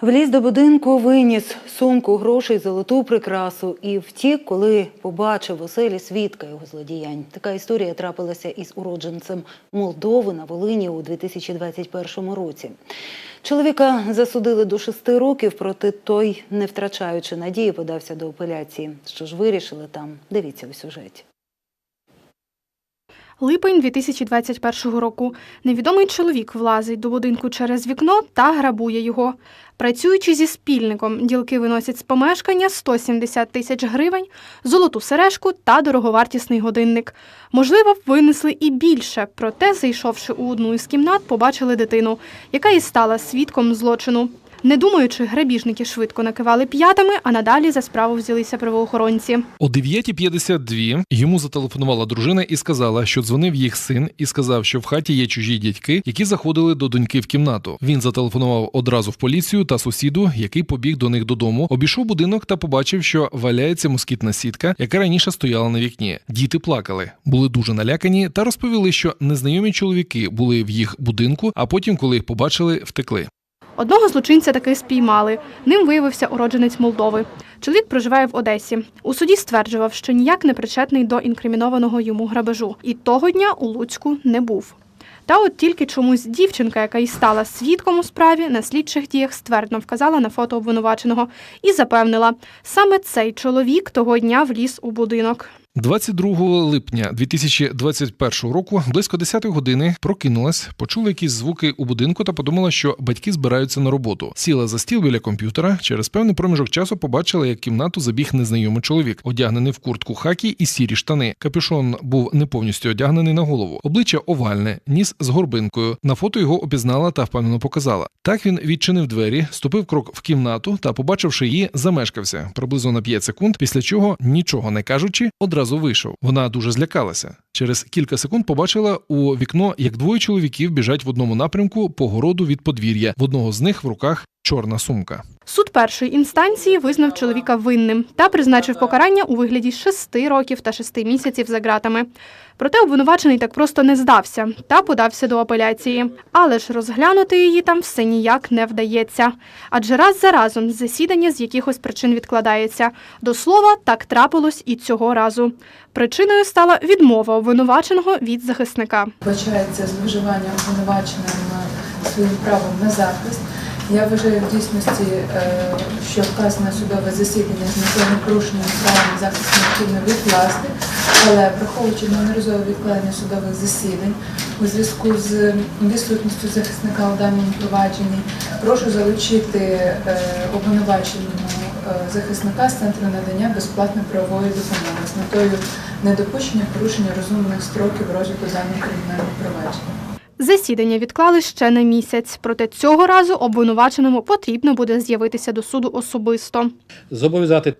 Вліз до будинку, виніс сумку, грошей, золоту прикрасу і втік, коли побачив у селі свідка його злодіянь. Така історія трапилася із уродженцем Молдови на Волині у 2021 році. Чоловіка засудили до шести років, проте той, не втрачаючи надії, подався до апеляції. Що ж вирішили там? Дивіться у сюжеті. Липень 2021 року. Невідомий чоловік влазить до будинку через вікно та грабує його. Працюючи зі спільником, ділки виносять з помешкання 170 тисяч гривень, золоту сережку та дороговартісний годинник. Можливо, винесли і більше, проте, зайшовши у одну із кімнат, побачили дитину, яка і стала свідком злочину. Не думаючи, грабіжники швидко накивали п'ятами, а надалі за справу взялися правоохоронці. О 9.52 йому зателефонувала дружина і сказала, що дзвонив їх син, і сказав, що в хаті є чужі дядьки, які заходили до доньки в кімнату. Він зателефонував одразу в поліцію та сусіду, який побіг до них додому, обійшов будинок та побачив, що валяється москітна сітка, яка раніше стояла на вікні. Діти плакали, були дуже налякані та розповіли, що незнайомі чоловіки були в їх будинку, а потім, коли їх побачили, втекли. Одного злочинця таки спіймали. Ним виявився уродженець Молдови. Чоловік проживає в Одесі. У суді стверджував, що ніяк не причетний до інкримінованого йому грабежу, і того дня у Луцьку не був. Та от тільки чомусь дівчинка, яка й стала свідком у справі, на слідчих діях ствердно вказала на фото обвинуваченого і запевнила, саме цей чоловік того дня вліз у будинок. 22 липня 2021 року, близько 10 години, прокинулась, почула якісь звуки у будинку та подумала, що батьки збираються на роботу. Сіла за стіл біля комп'ютера. Через певний проміжок часу побачила, як кімнату забіг незнайомий чоловік, одягнений в куртку хакі і сірі штани. Капюшон був не повністю одягнений на голову. Обличчя овальне, ніс з горбинкою. На фото його опізнала та впевнено показала. Так він відчинив двері, ступив крок в кімнату та, побачивши її, замешкався приблизно на 5 секунд, після чого, нічого не кажучи, одразу вийшов. Вона дуже злякалася. Через кілька секунд побачила у вікно, як двоє чоловіків біжать в одному напрямку по городу від подвір'я. В одного з них в руках чорна сумка. Суд першої інстанції визнав чоловіка винним та призначив покарання у вигляді 6 років та 6 місяців за ґратами. Проте обвинувачений так просто не здався та подався до апеляції. Але ж розглянути її там все ніяк не вдається. Адже раз за разом засідання з якихось причин відкладається. До слова, так трапилось і цього разу. Причиною стала відмова обвинуваченого від захисника. Вбачається зловживання обвинуваченим своїм правом на захист. Я вважаю в дійсності, е, що вказане судове засідання з метою порушення права захист необхідно відкласти, але враховуючи неодноразове відкладення судових засідань у зв'язку з відсутністю захисника у даному провадженні, прошу залучити е, обвинуваченого е, захисника з центру надання безплатної правової допомоги з метою недопущення порушення розумних строків розгляду даного кримінального провадження. Засідання відклали ще на місяць, проте цього разу обвинуваченому потрібно буде з'явитися до суду особисто. зобов'язати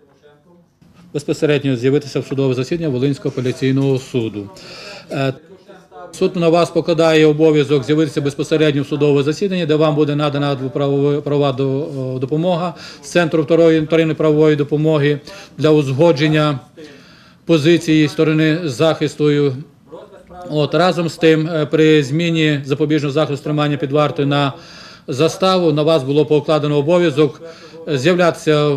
безпосередньо з'явитися в судове засідання Волинського апеляційного суду. Е, Суд на вас покладає обов'язок з'явитися безпосередньо в судове засідання, де вам буде надана правова, допомога з центру второї вторинної правової допомоги для узгодження позиції сторони захисту. От разом з тим, е, при зміні запобіжного заходу тримання під вартою на заставу на вас було покладено обов'язок е, з'являтися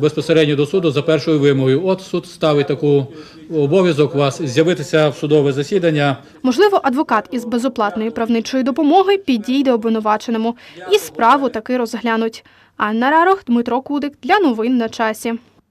безпосередньо до суду за першою вимогою. От суд ставить таку обов'язок вас з'явитися в судове засідання. Можливо, адвокат із безоплатної правничої допомоги підійде обвинуваченому і справу таки розглянуть. Анна Рарох, Дмитро Кудик для новин на часі.